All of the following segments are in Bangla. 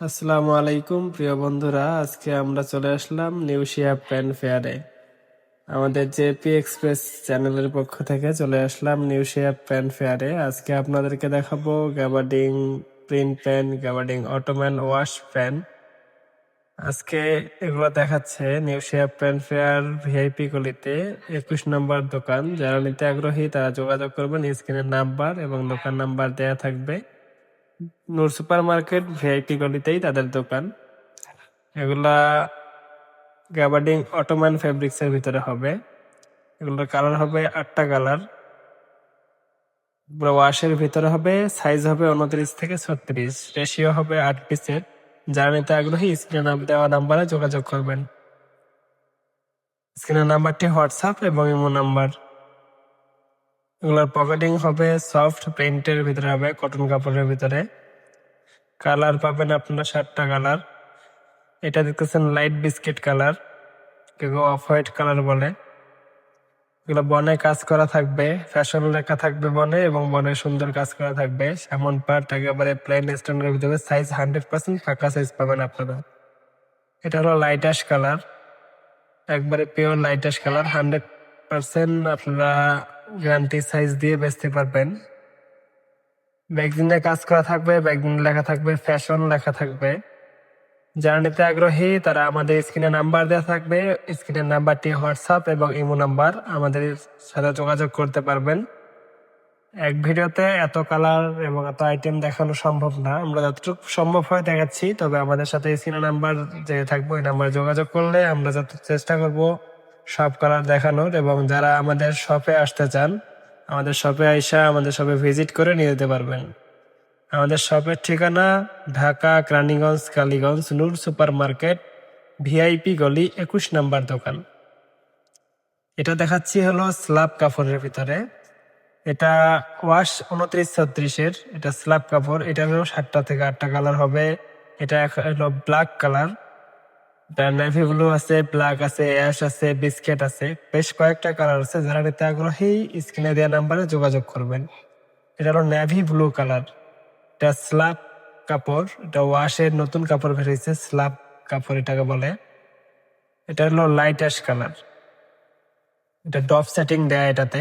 আসসালামু আলাইকুম, প্রিয় বন্ধুরা। আজকে আমরা চলে আসলাম নিউশিয়া পেন ফেয়ারে। আমাদের জেপি এক্সপ্রেস চ্যানেলের পক্ষ থেকে চলে আসলাম নিউশিয়া পেন ফেয়ারে। আজকে আপনাদেরকে দেখাবো gabardine print pant gabardine ottoman wash pant আজকে এগুলো দেখাচ্ছে নিউশিয়া পেন ফেয়ার ভিআইপি গলিতে একুশ নম্বর দোকান। যারা নিতে আগ্রহী, তারা যোগাযোগ করবেন। স্ক্রিনের নাম্বার এবং দোকান নাম্বার দেয়া থাকবে। নূর সুপার মার্কেট ভিআইপি গলিতেই তাদের দোকান। এগুলা গ্যাবার্ডিং অটোম্যান ফেব্রিক্স এর ভিতরে হবে। এগুলোর কালার হবে আটটা কালার। ওয়াশের ভিতরে হবে, সাইজ হবে উনত্রিশ থেকে ছত্রিশ। রেশিও হবে আট পিসের। যারা নিতে আগ্রহী, স্ক্রিনে দেওয়া নাম্বারে যোগাযোগ করবেন। স্ক্রিনের নাম্বারটি হোয়াটসঅ্যাপ এবং ইমো নাম্বার। এগুলোর পকেটিং হবে সফট প্রিন্টের ভিতরে হবে কটন কাপড়ের ভিতরে। কালার পাবেন আপনারা সাতটা কালার এটা দেখতেছেন লাইট বিস্কিট কালার কেউ অফ হোয়াইট কালার বলে। এগুলো বনে কাজ করা থাকবে ফ্যাশন লেখা থাকবে বনে এবং বনে সুন্দর কাজ করা থাকবে। এমন পার্ট একেবারে প্লেন স্ট্যান্ডার্ডের ভিতরে সাইজ হান্ড্রেড পার্সেন্ট ফাঁকা সাইজ পাবেন আপনারা। এটা হলো লাইট কালার একবারে pure light colour hundred percent আপনারা গ্যারান্টি সাইজ দিয়ে বেচতে পারবেন। ব্যাগজিনে কাজ করা থাকবে, ব্যাগজিন লেখা থাকবে, ফ্যাশন লেখা থাকবে। যারা নিতে আগ্রহী, তারা আমাদের স্ক্রিনে নাম্বার দেওয়া থাকবে। স্ক্রিনের নাম্বারটি হোয়াটসঅ্যাপ এবং ইমো নাম্বার, আমাদের সাথে যোগাযোগ করতে পারবেন। এক ভিডিওতে এত কালার এবং এত আইটেম দেখানো সম্ভব না। আমরা যতটুকু সম্ভব হয় দেখাচ্ছি, তবে আমাদের সাথে স্ক্রিনে নাম্বার যে থাকবে, ওই নাম্বারে যোগাযোগ করলে আমরা যত চেষ্টা করব সব কালার দেখানোর এবং যারা আমাদের শপে আসতে চান, আমাদের শপে আইসা আমাদের শপে ভিজিট করে নিয়ে যেতে পারবেন। আমাদের শপের ঠিকানা Dhaka Raniganj Kaliganj, Noor super market VIP গলি একুশ নাম্বার দোকান। এটা দেখাচ্ছি হলো স্ল্যাব কাপড়ের ভিতরে। এটা ওয়াশ উনত্রিশ ছত্রিশের, এটা স্ল্যাব কাপড় এটা হলো সাতটা থেকে আটটা কালার হবে। এটা হলো ব্ল্যাক কালার নেভি ব্লু আছে ব্ল্যাক আছে অ্যাশ আছে বিস্কেট আছে। বেশ কয়েকটা কালার আছে, যারা নিতে আগ্রহী স্ক্রিনে দেওয়া নাম্বারে যোগাযোগ করবেন। এটা হলো নেভি ব্লু কালার এটা স্ল্যাব কাপড়, এটা ওয়াশের নতুন কাপড় বেরিয়েছে স্ল্যাব কাপড় এটাকে বলে। এটা হলো লাইট অ্যাশ কালার এটা ডপ সেটিং দেয় এটাতে।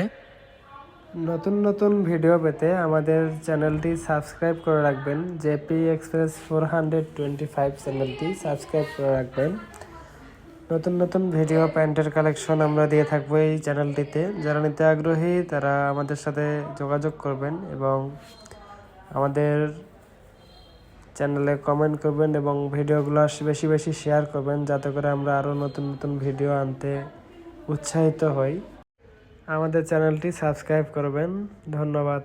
নতুন নতুন ভিডিও পেতে আমাদের চ্যানেলটি সাবস্ক্রাইব করে রাখবেন। JP express four hundred twenty five চ্যানেলটি সাবস্ক্রাইব করে রাখবেন। নতুন নতুন ভিডিও প্যান্টের কালেকশন আমরা দিয়ে থাকব এই চ্যানেলটিতে। যারা নিতে আগ্রহী, তারা আমাদের সাথে যোগাযোগ করবেন এবং আমাদের চ্যানেলে কমেন্ট করবেন এবং ভিডিওগুলো বেশি বেশি শেয়ার করবেন, যাতে করে আমরা আরও নতুন নতুন ভিডিও আনতে উৎসাহিত হই। আমাদের চ্যানেলটি সাবস্ক্রাইব করবেন। ধন্যবাদ।